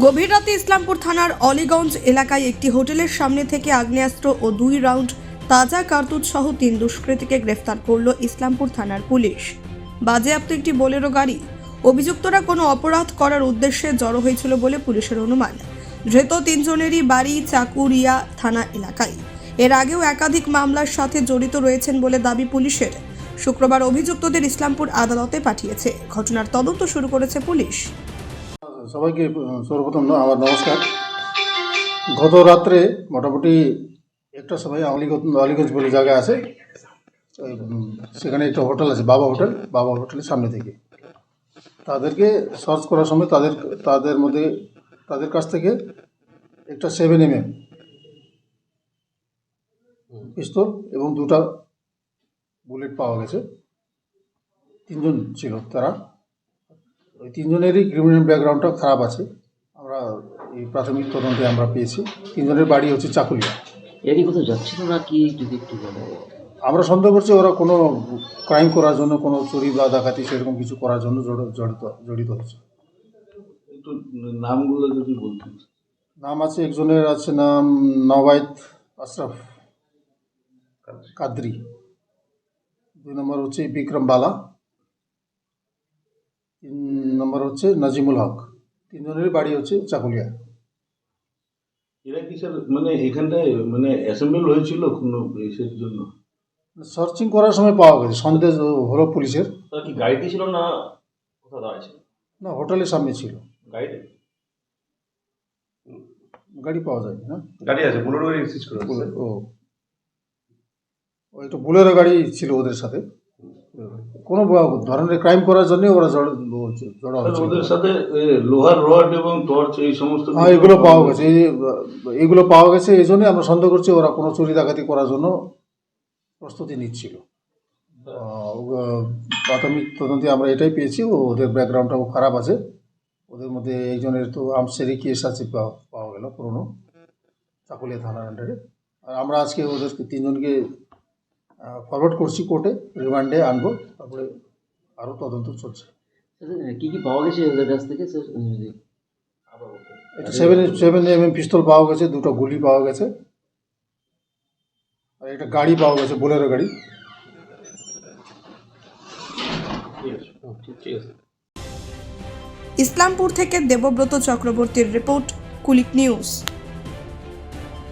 গভীর রাতে ইসলামপুর থানার অলিগঞ্জ এলাকায় একটি হোটেলের সামনে থেকে আগ্নেয়াস্ত্র ও দুই রাউন্ড তাজা কার্তুজ সহ তিন দুষ্কৃতীকে গ্রেফতার করল ইসলামপুর থানার পুলিশ। বাজেয়াপ্ত একটি বোলেরো গাড়ি। অভিযুক্তরা কোনো অপরাধ করার উদ্দেশ্যে জড়ো হয়েছিল বলে পুলিশের অনুমান। ধৃত তিনজনেরই বাড়ি চাকুরিয়া থানা এলাকায়। এর আগেও একাধিক মামলার সাথে জড়িত রয়েছেন বলে দাবি পুলিশের। শুক্রবার অভিযুক্তদের ইসলামপুর আদালতে পাঠিয়েছে। ঘটনার তদন্ত শুরু করেছে পুলিশ। সবাইকে সর্বপ্রথম আমার নমস্কার। গত রাত্রে মোটামুটি একটা সময় আলিগঞ্জ আলিগঞ্জ বলে জায়গা আছে। সেখানে একটা হোটেল আছে, বাবা হোটেল। বাবা হোটেলের সামনে থেকে। তাদেরকে সার্চ করার সময় তাদের তাদের মধ্যে, তাদের কাছ থেকে একটা সেভেন এম এম পিস্তল এবং দুটা বুলেট পাওয়া গেছে। তিনজন ছিল তারা। ওই তিনজনেরই ক্রিমিনাল ব্যাকগ্রাউন্ডটা খারাপ আছে। আমরা এই প্রাথমিক তদন্তে আমরা পেয়েছি। তিনজনের বাড়ি হচ্ছে চাকুলিয়া। এরা কি কোথাও যাচ্ছিল না কি? যদি একটু বলো। আমরা সন্দেহ করছি ওরা কোনো ক্রাইম করার জন্য কোনো চুরি বা ডাকাতি সেরকম কিছু করার জন্য জড়- জড়িত জড়িত হচ্ছে। একটু নামগুলো যদি বলতেন নাম আছে একজনের আছে নাম নবায়ত আশরাফ কাদরি। দুই নম্বর হচ্ছে বিক্রম বালা। নম্বর হচ্ছে নাজিমুল হক। তিনজনের বাড়ি হচ্ছে চাকুলিয়া। এরা কি স্যার মানে এখানটায় মানে অ্যাসেম্বল হয়েছিল কোনো ইসের জন্য? সার্চিং করার সময় পাওয়া গেছে সন্দেহ হলো পুলিশের। তারা কি গাড়িতে ছিল না কোথাও দাঁড়ায় ছিল না হোটেলের সামনে ছিল। গাড়িতে? গাড়ি পাওয়া যায় না? গাড়ি আছে বুলেট গাড়ি সিজ করে ও। ও একটা বুলেরো গাড়ি ছিল ওদের সাথে। কোনো ধরনের ক্রাইম করার জন্য ওরা জড় হচ্ছে ওদের সাথে লোহার রড এবং টর্চ এই সমস্ত হ্যাঁ এগুলো পাওয়া গেছে। এই এগুলো পাওয়া গেছে এই জন্যই আমরা সন্দেহ করছি ওরা কোনো চুরি ডাকাতি করার জন্য প্রস্তুতি নিচ্ছিল। প্রাথমিক তদন্তে আমরা এটাই পেয়েছি ওদের ব্যাকগ্রাউন্ডটাও খারাপ আছে। ওদের মধ্যে একজনের তো আমসেরি কেস আছে পাওয়া পাওয়া গেল পুরনো চাকুলিয়া থানার আন্ডারে আর আমরা আজকে ওদের তিনজনকে ফরওয়ার্ড করছি কোর্টে রিমান্ডে আনব তারপরে আরও তদন্ত চলছে। কি কি পাওয়া গেছে ওদের কাছ থেকে। একটা seven seven M M pistol পাওয়া গেছে দুটো গুলি পাওয়া গেছে। আর একটা গাড়ি পাওয়া গেছে বোলেরো গাড়ি। ঠিক আছে ইসলামপুর থেকে দেবব্রত চক্রবর্তীর রিপোর্ট কুলিক নিউজ।